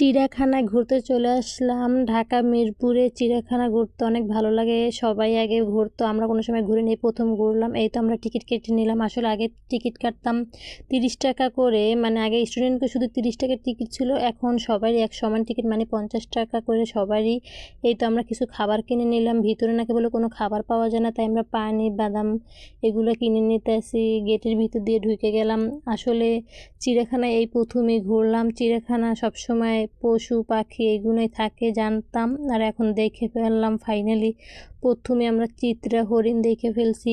চিড়িয়াখানায় ঘুরতে চলে আসলাম। ঢাকা, মিরপুরে চিড়িয়াখানা ঘুরতে অনেক ভালো লাগে। সবাই আগে ঘুরতো, আমরা কোনো সময় ঘুরে নিই প্রথম ঘুরলাম। এই তো আমরা টিকিট কেটে নিলাম। আসলে আগে টিকিট কাটতাম তিরিশ টাকা করে মানে আগে স্টুডেন্টকে শুধু তিরিশ টাকার টিকিট ছিল। এখন সবারই এক সমান টিকিট মানে পঞ্চাশ টাকা করে সবারই। এই তো আমরা কিছু খাবার কিনে নিলাম। ভিতরে নাকি বলে কোনো খাবার পাওয়া যায় না, তাই আমরা পানি, বাদাম এগুলো কিনে নিতে আসি। গেটের ভিতর দিয়ে ঢুকে গেলাম। আসলে চিড়িয়াখানায় এই প্রথমেই ঘুরলাম। চিড়িয়াখানা সবসময় পশু, পাখি এগুলোই থাকে জানতাম আর এখন দেখে ফেললাম ফাইনালি প্রথমে আমরা চিত্রা, হরিণ দেখে ফেলছি।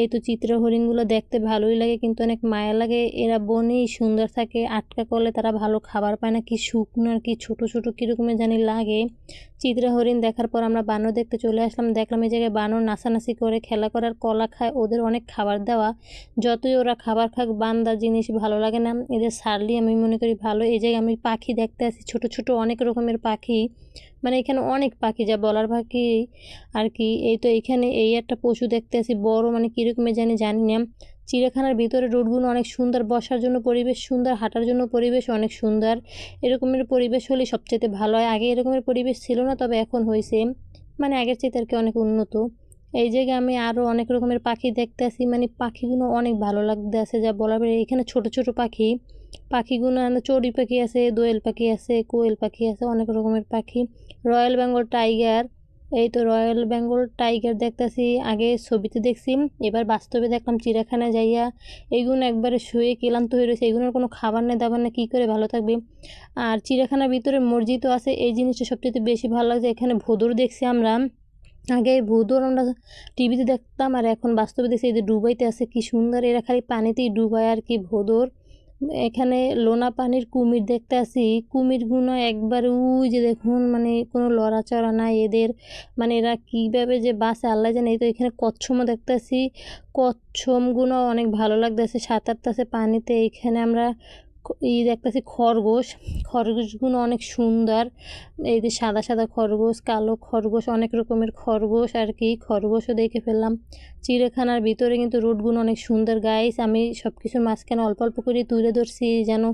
এই তো চিত্র হরিণগুলো দেখতে ভালোই লাগে, কিন্তু অনেক মায়া লাগে। এরা বনেই সুন্দর থাকে, আটকা করলে তারা ভালো খাবার পায় না, কি শুকনো আর কি ছোটো ছোটো কীরকমের জানি লাগে। চিত্রা হরিণ দেখার পর আমরা বানর দেখতে চলে আসলাম, দেখলাম এই জায়গায় বানর নাচানাচি করে, খেলা করার কলা খায়, ওদের অনেক খাবার দেওয়া। যতই ওরা খাবার খাক, বান্দা জিনিস ভালো লাগে না। এদের সারলি আমি মনে করি ভালো, এই জায়গায় আমি পাখি দেখতে আসি, ছোট ছোট অনেক রকমের পাখি। মানে এখানে অনেক পাখি যা বলার পাখি আর কি। এই তো এখানে এই একটা পশু দেখতে আসি বড় মানে কীরকমের জানি জানি না। চিড়িয়াখানার ভিতরে রোডগুলো অনেক সুন্দর, বসার জন্য পরিবেশ সুন্দর, হাঁটার জন্য পরিবেশ অনেক সুন্দর। এরকমের পরিবেশ হলে সবচেয়ে ভালো হয়। আগে এরকমের পরিবেশ ছিল না, তবে এখন হয়েছে মানে আগের চেয়ে আর কি অনেক উন্নত। এই জায়গায় আমি আরও অনেক রকমের পাখি দেখতে আসি মানে পাখিগুলো অনেক ভালো লাগতে আসে যা বলা এখানে ছোট ছোট পাখি। পাখিগুলো চড়ি পাখি আছে, দোয়েল পাখি আছে, কোয়েল পাখি আছে, অনেক রকমের পাখি। রয়্যাল বেঙ্গল টাইগার, এই তো রয়্যাল বেঙ্গল টাইগার দেখতেছি, আগে ছবিতে দেখছি, এবার বাস্তবে দেখলাম চিড়িয়াখানায় যাইয়া এইগুলো একবারে শুয়ে ক্লান্ত হয়ে রয়েছে এগুলোর কোনো খাবার নেই, দাবার না কী করে ভালো থাকবে? আর চিড়িয়াখানার ভিতরে মসজিদও আছে, এই জিনিসটা সবচেয়ে বেশি ভালো লাগছে, এখানে ভোদর দেখছি আমরা। আগে ভূতর আমরা টিভিতে দেখতাম, আর এখন বাস্তবে দেখছি এদের ডুবাইতে আছে, কি সুন্দর, এরা খালি পানিতেই ডুবায় আর কি ভোদর এখানে লোনা পানির কুমির দেখতে আসি, কুমিরগুলো একবার উই যে দেখুন মানে কোনো লড়াচড়া নাই এদের মানে এরা কীভাবে যে বাসে আল্লাহ জানে, এই তো এখানে কচ্ছমও দেখতে আসি। কচ্ছমগুলো অনেক ভালো লাগতেছে, সাঁতারতেছে পানিতে, এখানে আমরা ই দেখতেছি খরগোশ খরগোশগুলো অনেক সুন্দর। এই যে সাদা সাদা খরগোশ, কালো খরগোশ, অনেক রকমের খরগোশ আর কি, খরগোশও দেখে ফেললাম। চিড়িয়াখানার ভিতরে কিন্তু রোডগুলো অনেক সুন্দর। গাইস আমি সব কিছুর মাঝখানে অল্প অল্প করে তুলে ধরছি যেন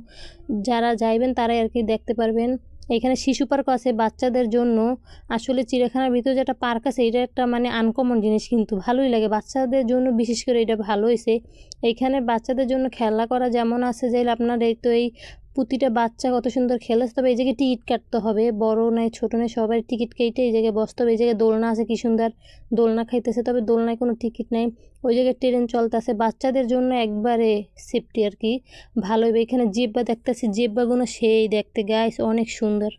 যারা যাইবেন তারাই আর কি দেখতে পারবেন। এখানে শিশু পার্ক আছে বাচ্চাদের জন্য। আসলে চিড়িয়াখানার ভিতরে যেটা পার্ক আছে, এটা একটা মানে আনকমন জিনিস কিন্তু। ভালোই লাগে। বাচ্চাদের জন্য বিশেষ করে এটা ভালো হয়েছে এখানে বাচ্চাদের জন্য খেলা করা যেমন আছে যে আপনার এই তো এই প্রতিটা বাচ্চা কত সুন্দর খেলেছে, তবে এই জায়গায় টিকিট কাটতে হবে। বড় নয়, ছোটো নয়, সবাই টিকিট কেটে এই জায়গায় বসতে হবে। এই জায়গায় দোলনা আছে, কি সুন্দর দোলনা খাইতেছে, তবে দোলনায় কোনো টিকিট নেই। ওই জায়গায় ট্রেন চলতেছে, বাচ্চাদের জন্য একবারে সেফটি আর কি। ভালো এখানে জেব্বা দেখতেছি জেব্বাগুলো সেই দেখতে গাইস অনেক সুন্দর।